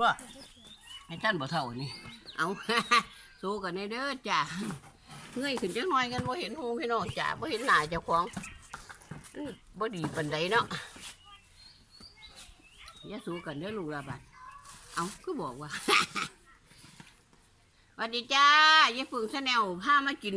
บ่ให้ท่านบ่เท่านี่ เอา สู้กันในเด้อจ้าเงยขึ้นจังหน่อยกันบ่เห็นหูพี่น้องจ้าบ่เห็นหน้าเจ้าของอื้อบ่ดีปานใดเนาะอย่าสู้กันเด้อลูกละบาดเอาคือบอกว่า สวัสดีจ้ายายฝึงแนลพามากิน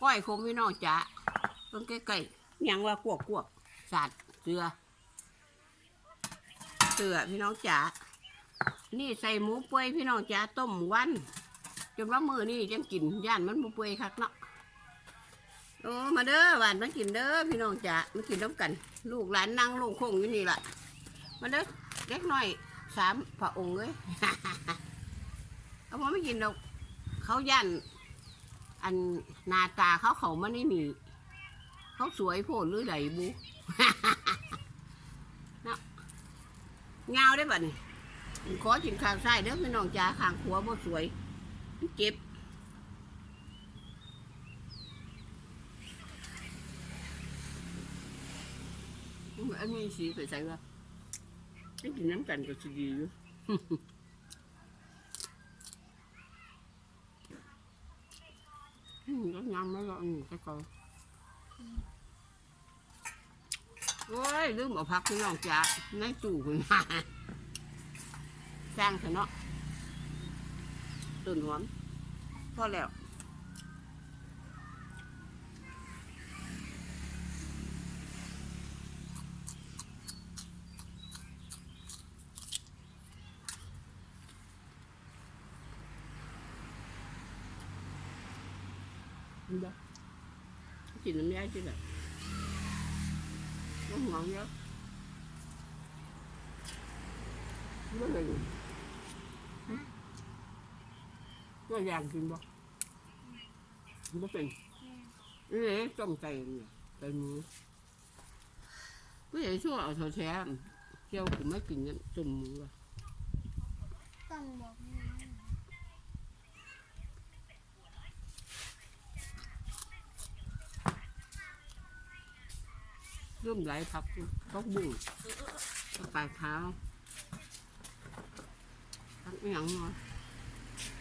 ก้อยคมพี่น้องจ้าเพิ่งใกล้ๆยังว่ากวกกวกๆสาดเสือเสือพี่น้องจ๋า นี่ใส่หมูเปื่อยพี่น้องจ๋าต้มวัน จนว่ามือนี่จังกินย่านมันหมูเปื่อยคักเนาะโอ้มาเด้อหวานมากินเด้อพี่น้องจ๋ามากินน้ำกัน ลูกหลานนั่งลงคงอยู่นี่ละมาเด้อเล็กน้อยสามพระองค์เลยเอาพอไม่กินดอกเขาย่านอันนาตาเขาเขามานี่นี่เขาสวยโพดหรือไหลบูเนาะเงาได้ป่ะนี่ ขอกินข้างซ้ายเด้อพี่น้องจ๋าข้างขวบ่สวยมันเจ็บอันนี้สีไปใส่ว่าให้กินน้ำกันก็สิดีอยู่ก็ยำแล้วก็อืมก็ก็โอ้ยลืมเอาพักพี่น้องจ๋าในตู้คุณมา สร้างเถอะเนาะต้นหอมพอแล้วกินบ่กินน้ำยาจิแบบน้ำหอมเยอะไม่เลย ก็อยากกินบ่บ่เป็นเอ๊ะต้มไก่เนี่ยไก่หมูก็อยากชั่วเอาเถอะแท้เจ้าผมไม่กินกันต้มหมูอะต้องบอกแม่เริ่มไหลพักพักบุ้งปลายเท้าพักอหย่งเนาะ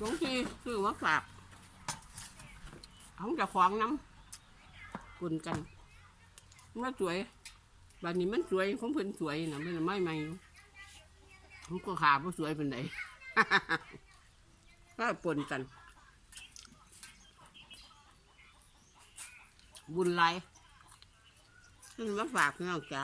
หันบ่เนี่ยจะไปซื้อพี่าฝากเอาจะขวางน้ำกุนกันมันสวยบัดนี้มันสวยของเพิ่นสวยนะเพิ่นไม่ไม่ผมก็ขาบ่สวยเป็นไหนก็ปนกัน บุญไรขึ้นมาฝากพี่น้องจ๊ะ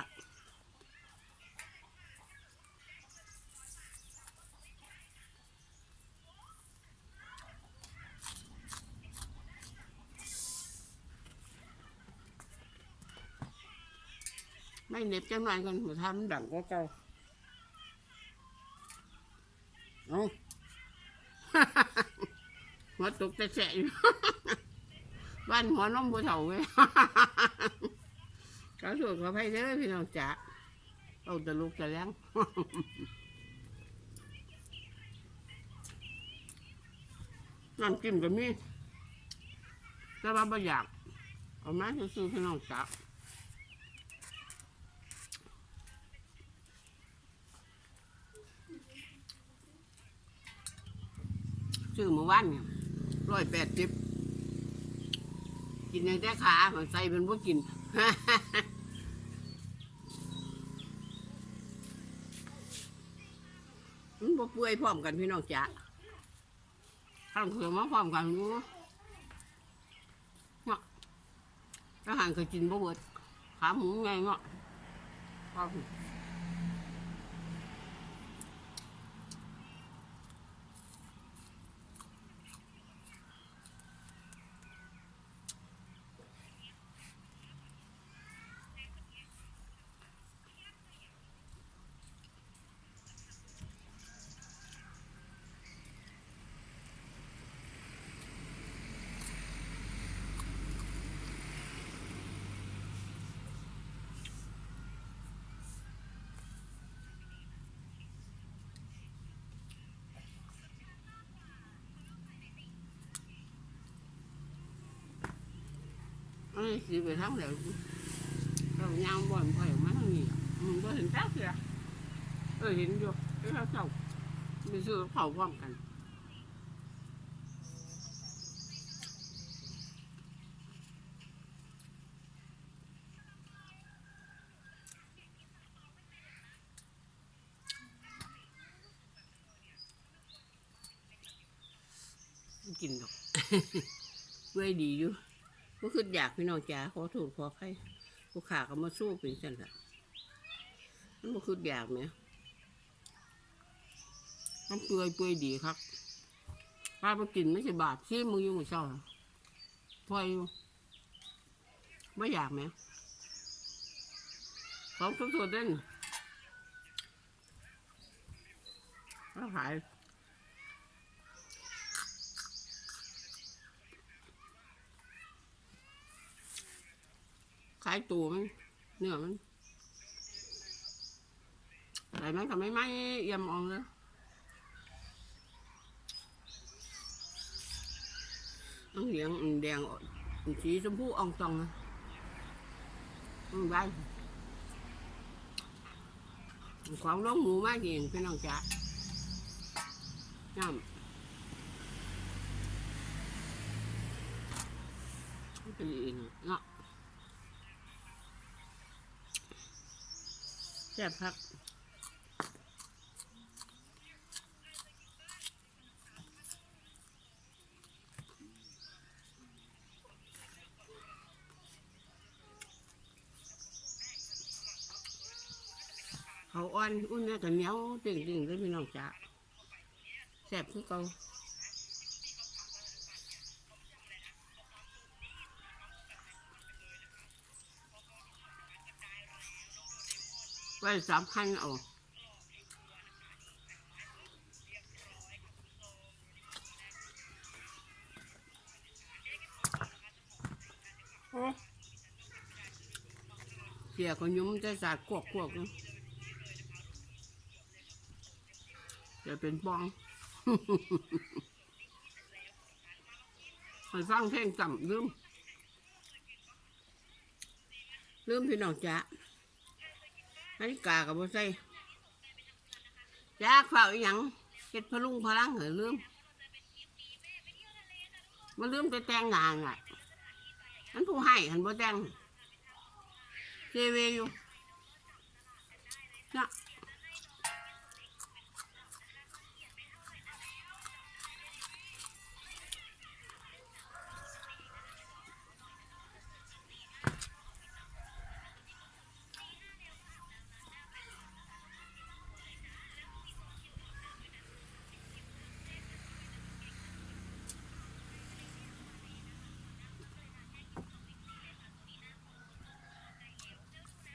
ไม่เหน็บจังหน่อยกันมาทำดังก็เก่าเอาหัวตกแต่แสะอยู่บ้านหัวน้องบัวเถาเว้ยขอสูตรขอให้เด้อพี่น้องจ๋าเอาแต่ลูกแต่เลี้ยงน้ำจิ้มก็มีแต่ว่าไม่อยาก เอามาซื้อๆพี่น้องจ๋า ซื้อเมื่อวานเนี่ยร้อยแปดสิบกินย่างแต่ขาใส่เป็นพวกกิน มันบ่เปื่อยพร้อมกันพี่น้องจ๋าข้างเขือมาพร้อมกันรู้เนาะอาหารเคยกินบ่เบิดขาหมูไงเนาะ สิไปทั้งเดี๋ยวเรายางบ่อนไปมาทางนี้มึงก็เห็นจักเสียเออเห็นอยู่ไอ้เขาเจ้าไปซื้อเขาพร้อมกันกินดอก เว้ยดีอยู่ ก็คืออยากพี่น้องจ๋าขอโทษขอให้ผู้ขาก็มาสู้เป็นสันละมันก็คืออยากไหมมันเปื่อยเปื่อยดีครับป้าไปกินไม่ใช่บาทซี่มึงอยุ่งกับเจ้าพอยอยู่ไม่อยากไหมของทุกตัวเด่นแล้วขาย ขายตัวมันเนื้อมันแต่มันก็ไม่ไหม้ยำอองเลยน้ำเหลืองอันแดงอันสีชมพูอ่องตองนะมันได้ของร้องหมูมากจริงพี่น้องจ๋าน้ำเป็นอีกเนาะ แซ่บครับเขาอ่อน อุ่นเนี่ยกันเหนียวตึงตึงๆเลยพี่น้องจ๋าแซ่บคือเก่า ว้สามพันเอาโอ้เสียก็ยุ่มใจสาดกวกกวกๆนะจะเป็นปองไปฟังเพลงจำลืมลืมพี่น้องจ๊ะ นาฬิกากับบ่ใส่จ้าเฝ้าอีหยังเก็ดพะลุงพลังเหรอลืมมาลืมไปแต่งงานอะมันผู้ให้หันบ่แต่งเจเวอยู่นะ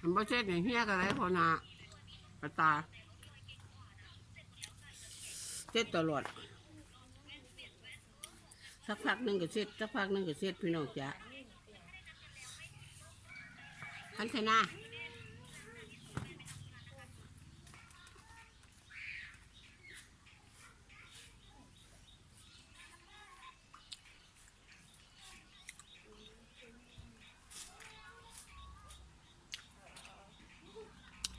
มันบ่เช็ดอย่างเฮียกันไรพอนาปตาเช็ดตลอดสักพักหนึ่งก็เช็ดสักพักหนึ่งก็เช็ดพี่น้องจ้ะอันชนะ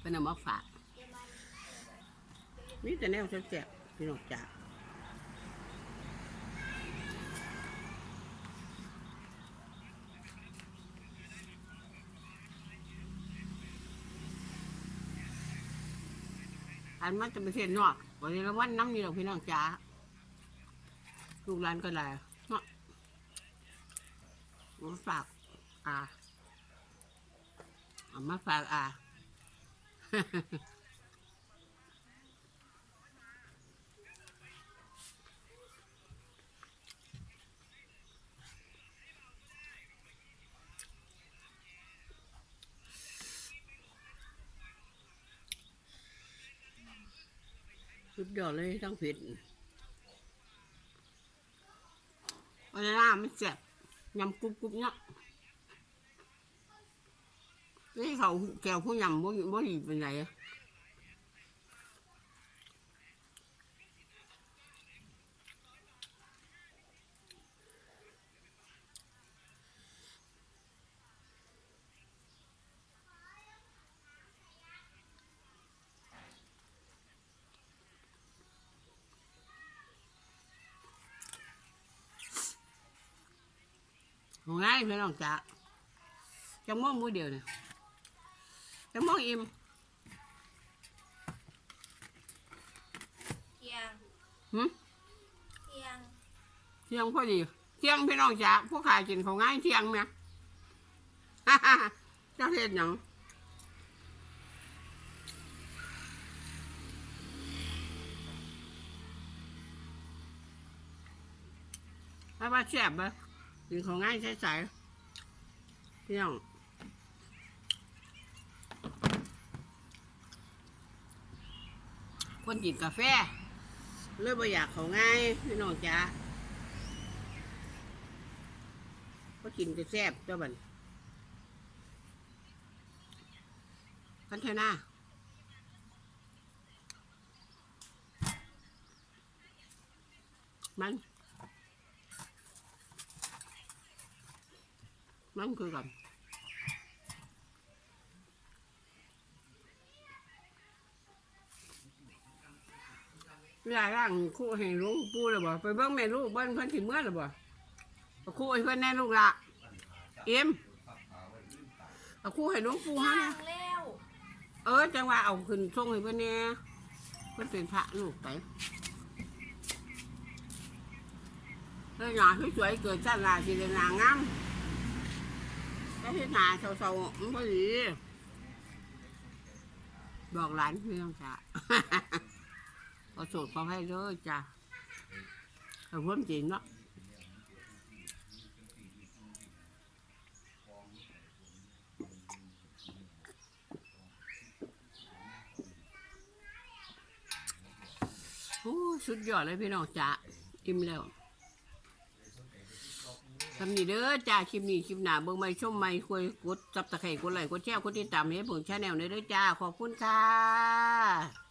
เป็นเอามาฝากนี่แต่แนวแซ่บๆพี่น้องจ๊ะอันมันจะไปเส้นนอกวันนี้ละวันน้ำนี่หรอกพี่น้องจ๋าลูกหลานก็ได้เนาะมาฝากอ่าเอามาฝากอ่า ดยอดเลยทั้งเผ็ดวันนี้มันแซ่บยำกรุบกรุบเนาะ Cái hậu kèo không nhầm mỗi mỗi gì bên này Hồi ngay phải làm chạc Trong mỗi mũi điều này จ๋าจะม่วงมือเดียวเนี่ยจะม่วงอิ่มเที่ยงหึเที่ยงเที่ยงพอดี เที่ยงพี่น้องจ๋าพวกขายกินของง่ายเที่ยงเนี่ยเจ้าเห็ดหยังถ้าว่าแซ่บไหมกินของง่ายใสๆพี่น้อง คนกินกาแฟ เลยบ่อยากเขาง่ายพี่น้องจ๋าก็กินจะแซ่บเจ้าบันคันเทน่ามัน มันคือกัน ยายร่างคู่ให้ลูกปูเลยบ่ไปเบิ่งแม่ลูกเบิ่งเพิ่นสิเมื่อเลยบ่เอาคู่ให้เพิ่นแน่ลูกละเอ็มเอาคู่ให้หลวงปู่ฮะ ย่างแล้วเออจังว่าเอาขึ้นส่งให้เพิ่นแน่เพิ่นเป็นพระลูกไปเฮ้ยหนาสวยๆเกิดชาติหน้าสิได้หนางามแล้วที่หนาเศร้าๆมันบ่ดีบอกหลานเพื่อนจ้ะข อโทษขอให้เด้อจ้ะเอาพ้นจริงเนาะโอ้สุดยอดเลยพี่น้องจ้ะอิ่มแล้วทำนี่เด้อจ้าคลิปนี้คลิปหนาเบิ่งไม่ชมไม่คุยกดซับตะไคร่กดไลค์กดแชร์กดติดตามให้ผมชาแนลเด้อจ้าขอบคุณค่ะ